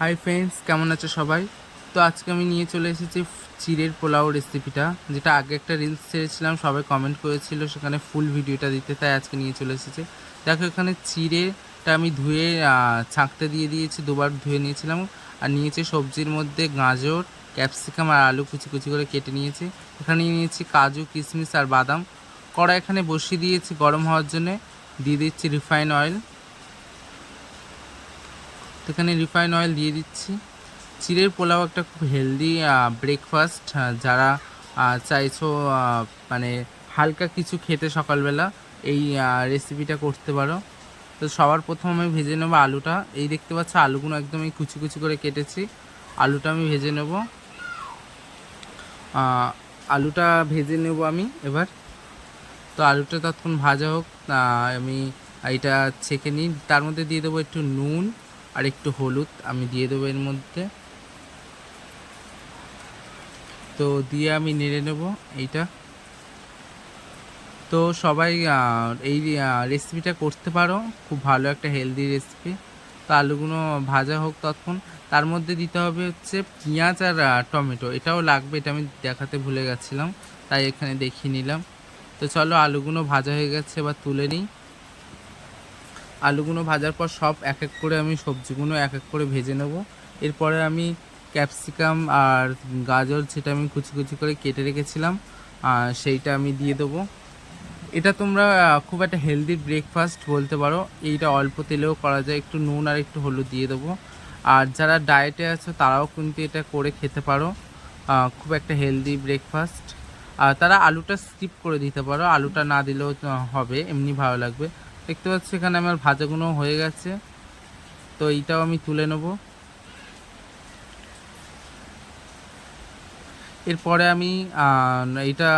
Hi friends কেমন আছো সবাই? তো আজকে আমি নিয়ে চলে এসেছি চিড়ের পোলাও রেসিপিটা যেটা আগে একটা রিলস ছেড়েছিলাম, সবাই কমেন্ট করেছিল, সেখানে ফুল ভিডিওটা দিতে, তাই আজকে নিয়ে চলে এসেছে। দেখো, এখানে চিড়েটা আমি ধুয়ে ছাঁকতে দিয়ে দিয়েছি, দুবার ধুয়ে নিয়েছিলাম, আর নিয়েছি সবজির মধ্যে গাজর ক্যাপসিকাম আর আলু কুচি কুচি করে কেটে নিয়েছি। এখানে নিয়েছি কাজু, কিশমিশ আর বাদাম। কড়া এখানে বসিয়ে দিয়েছি গরম হওয়ার জন্য। দিয়ে দিচ্ছি রিফাইন অয়েল তো এখানে রিফাইন অয়েল দিয়ে দিচ্ছি। চিড়ের পোলাও একটা খুব হেলদি ব্রেকফাস্ট যারা চাইছো মানে হালকা কিছু খেতে সকালবেলা, এই রেসিপিটা করতে পারো। তো সবার প্রথম আমি ভেজে নেব আলুটা। এই দেখতে পাচ্ছ আলুগুলো একদম এই কুচি কুচি করে কেটেছি। আলুটা আমি ভেজে নেব। আলুটা ভেজে নেব আমি এবার। তো আলুটা ততক্ষণ ভাজা হোক আমি এটা ছেঁকে নিই। তার মধ্যে দিয়ে দেবো একটু নুন। আর একটু হলুদ আমি দিয়ে দেবো এর মধ্যে। তো দিয়ে আমি নেড়ে নেব এইটা। তো সবাই এই রেসিপিটা করতে পারো, খুব ভালো একটা হেলদি রেসিপি তো আলুগুলো ভাজা হোক ততক্ষণ তার মধ্যে দিতে হবে হচ্ছে পেঁয়াজ আর টমেটো। এটাও লাগবে, এটা আমি দেখাতে ভুলে গেছিলাম, তাই এখানে দেখিয়ে নিলাম। তো চলো আলুগুলো ভাজা হয়ে গেছে, এবার তুলে নিই। আলুগুলো ভাজার পর সব এক এক করে আমি সবজিগুলো এক এক করে ভেজে নেব। এরপরে আমি ক্যাপসিকাম আর গাজর যেটা আমি কুচি কুচি করে কেটে রেখেছিলাম সেইটা আমি দিয়ে দেবো। এটা তোমরা খুব একটা হেলদি ব্রেকফাস্ট বলতে পারো। এইটা অল্প তেলেও করা যায়, একটু নুন আর একটু হলুদ দিয়ে দেবো। আর যারা ডায়েটে আছো, তারাও কিন্তু এটা করে খেতে পারো। খুব একটা হেলদি ব্রেকফাস্ট আর তারা আলুটা স্কিপ করে দিতে পারো। আলুটা না দিলেও হবে, এমনি ভালো লাগবে। দেখতে পাচ্ছি এখানে আমার ভাজাগুলো হয়ে গেছে। তো এইটাও আমি তুলে নেব। এরপরে আমি এইটা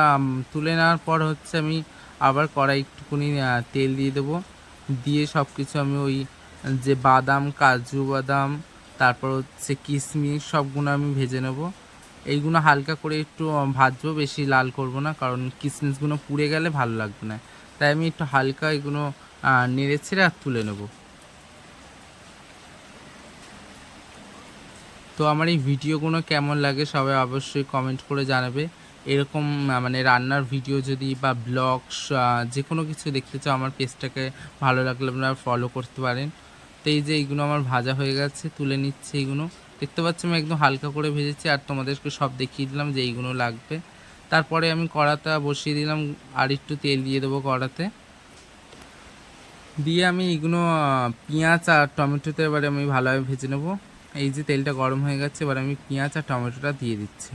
তুলে নেওয়ার পর হচ্ছে আমি আবার কড়াই একটুখানি আহ, তেল দিয়ে দেবো। দিয়ে সব কিছু আমি ওই যে বাদাম কাজু বাদাম তারপর হচ্ছে কিশমিশ সবগুলো আমি ভেজে নেব। এইগুলো হালকা করে একটু ভাজবো বেশি লাল করব না কারণ কিশমিশগুলো পুড়ে গেলে ভালো লাগবে না। তাই আমি একটু হালকা এগুলো আহ, নেড়ে ছেড়ে আর তুলে নেব। তো আমার এই ভিডিওগুলো কেমন লাগে সবাই অবশ্যই কমেন্ট করে জানাবে। এরকম মানে রান্নার ভিডিও যদি বা ব্লগস যে কোনো কিছু দেখতে চাও আমার পেজটাকে ভালো লাগলে আপনারা ফলো করতে পারেন। তো এই যে এইগুলো আমার ভাজা হয়ে গেছে তুলে নিচ্ছে এইগুলো। দেখতে পাচ্ছি আমি একদম হালকা করে ভেজেছি আর তোমাদেরকে সব দেখিয়ে দিলাম যে এইগুলো লাগবে। তারপরে আমি কড়াটা বসিয়ে দিলাম আর একটু তেল দিয়ে দেবো কড়াতে। দিয়ে আমি এইগুলো আহ, পেঁয়াজ আর টমেটোতে এবারে আমি ভালোভাবে ভেজে নেব। এই যে তেলটা গরম হয়ে গেছে এবার আমি পেঁয়াজ আর টমেটোটা দিয়ে দিচ্ছি।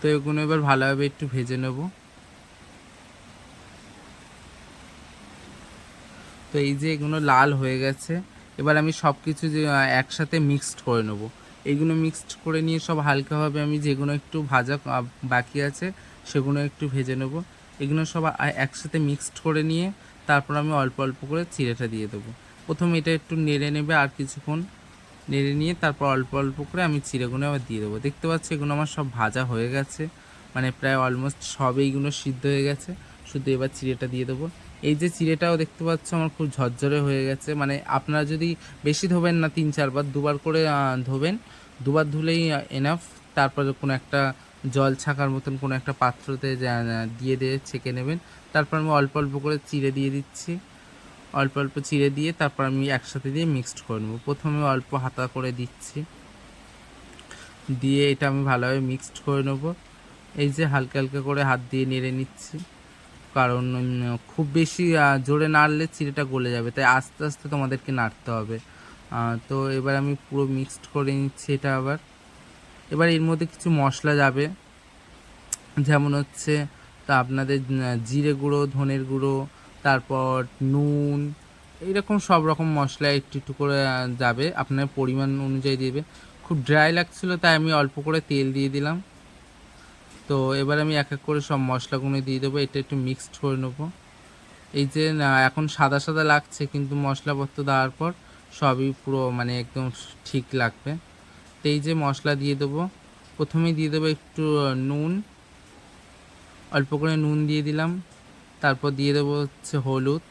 তো এগুলো এবার ভালোভাবে একটু ভেজে নেব। তো এই যে এগুলো লাল হয়ে গেছে এবার আমি সব কিছু যে একসাথে মিক্সড করে নেব। এইগুলো মিক্সড করে নিয়ে সব হালকাভাবে আমি যেগুলো একটু ভাজা বাকি আছে সেগুলো একটু ভেজে নেব। এগুলো সব একসাথে মিক্সড করে নিয়ে তারপর আমি অল্প অল্প করে চিড়েটা দিয়ে দেবো। প্রথমে এটা একটু নেড়ে নেবে আর কিছুক্ষণ নেড়ে নিয়ে তারপর অল্প অল্প করে আমি চিড়েগুলো আবার দিয়ে দেবো। দেখতে পাচ্ছি এগুলো আমার সব ভাজা হয়ে গেছে মানে প্রায় অলমোস্ট সব এইগুলো সিদ্ধ হয়ে গেছে। শুধু এবার চিড়েটা দিয়ে দেবো। এই যে চিড়েটাও দেখতে পাচ্ছ আমার খুব ঝরঝরে হয়ে গেছে মানে আপনারা যদি বেশি ধোবেন না তিন চারবার, দুবার করে ধোবেন, দুবার ধুলেই এনাফ তারপরে কোনো একটা জল ছাঁকার মতন কোনো একটা পাত্রতে দিয়ে দিয়ে ছেঁকে নেবেন। তারপর আমি অল্প অল্প করে চিড়ে দিয়ে দিচ্ছি। অল্প অল্প চিড়ে দিয়ে তারপর আমি একসাথে দিয়ে মিক্সড করে নেব। প্রথমে অল্প হাতা করে দিচ্ছি। দিয়ে এটা আমি ভালোভাবে মিক্সড করে নেব। এই যে হালকা হালকা করে হাত দিয়ে নেড়ে নিচ্ছি। কারণ খুব বেশি জোরে নাড়লে চিড়েটা গলে যাবে। তাই আস্তে আস্তে তোমাদেরকে নাড়তে হবে। তো এবার আমি পুরো মিক্সড করে নিচ্ছি এটা আবার। এবার এর মধ্যে কিছু মশলা যাবে। যেমন হচ্ছে, তা আপনাদের জিরে গুঁড়ো, ধনের গুঁড়ো, তারপর নুন, এইরকম সব রকম মশলা একটু একটু করে যাবে। আপনার পরিমাণ অনুযায়ী দেবে। খুব ড্রাই লাগছিল, তাই আমি অল্প করে তেল দিয়ে দিলাম। তো এবার আমি এক এক করে সব মশলাগুলো দিয়ে দেবো। এটা একটু মিক্সড করে নেব। এই যে এখন সাদা সাদা লাগছে, কিন্তু মশলাপত্র দেওয়ার পর সবই পুরো মানে একদম ঠিক লাগবে। তো এই যে মশলা দিয়ে দেবো, প্রথমেই দিয়ে দেবো একটু নুন। অল্প করে নুন দিয়ে দিলাম। তারপর দিয়ে দেবো হচ্ছে হলুদ।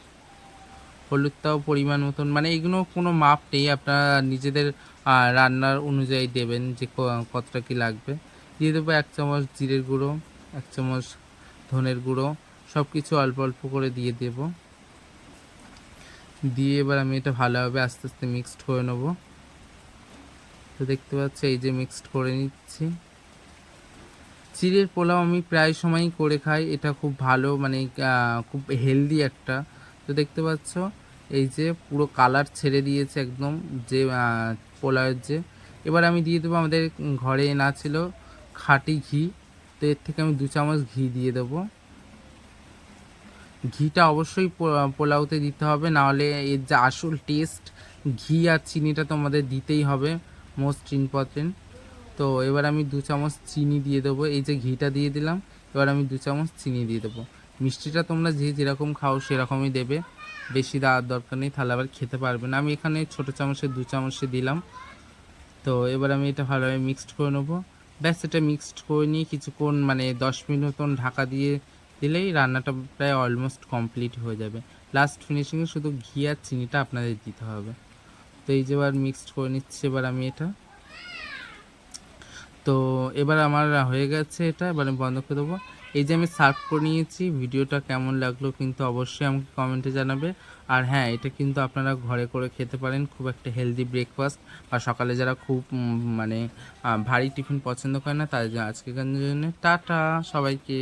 হলুদটাও পরিমাণ মতন মানে এগুলো কোনো মাপ নেই, আপনারা নিজেদের রান্নার অনুযায়ী দেবেন যে কতটা কি লাগবে। দিয়ে দেবো এক চামচ জিরের গুঁড়ো, এক চামচ ধনের গুঁড়ো সব কিছু অল্প অল্প করে দিয়ে দেব। দিয়ে এবার আমি এটা ভালোভাবে আস্তে আস্তে মিক্সড করে নেব। তো দেখতে পাচ্ছি, এই যে মিক্সড করে নিচ্ছি। চিড়ের পোলাও আমি প্রায় সময়ই করে খাই, এটা খুব ভালো মানে খুব হেলদি একটা। তো দেখতে পাচ্ছ, এই যে পুরো কালার ছেড়ে দিয়েছে একদম যে পোলাওয়ের যে। এবার আমি দিয়ে দেবো আমাদের ঘরে না ছিল খাঁটি ঘি, তো এর থেকে আমি দু চামচ ঘি দিয়ে দেবো। ঘিটা অবশ্যই পোলাওতে দিতে হবে, নাহলে এর যে আসল টেস্ট ঘি আর চিনিটা তোমাদের দিতেই হবে। মোস্ট ইম্পর্টেন্ট তো এবার আমি দু চামচ চিনি দিয়ে দেবো। এই যে ঘিটা দিয়ে দিলাম, এবার আমি দু চামচ চিনি দিয়ে দেবো। মিষ্টিটা তোমরা যে যেরকম খাও সেরকমই দেবে। বেশি দেওয়ার দরকার নেই, তাহলে আবার খেতে পারবে না। আমি এখানে ছোটো চামচে, দু চামচে দিলাম। তো এবার আমি এটা ভালোভাবে মিক্সড করে নেব। ব্যাস, এটা মিক্সড করে নিয়ে কিছুক্ষণ মানে দশ মিনিট মতন ঢাকা দিয়ে দিলেই রান্নাটা প্রায় অলমোস্ট কমপ্লিট হয়ে যাবে। লাস্ট ফিনিশিংয়ে শুধু ঘি আর চিনিটা আপনাদের দিতে হবে। তো এই যে এবার মিক্সড করে নিচ্ছি এবার আমি এটা। তো এবার আমার হয়ে গেছে এটা, এবার আমি বন্ধ করে দেবো। এই যে আমি সার্ভ করে নিয়েছি, ভিডিওটা কেমন লাগল কিন্তু অবশ্যই আমাকে কমেন্টে জানাবে। আর হ্যাঁ এটা কিন্তু আপনারা ঘরে করে খেতে পারেন, খুব একটা হেলদি ব্রেকফাস্ট বা সকালে যারা খুব মানে ভারী টিফিন পছন্দ করে না, তাদের আজকের জন্য টাটা, সবাইকে।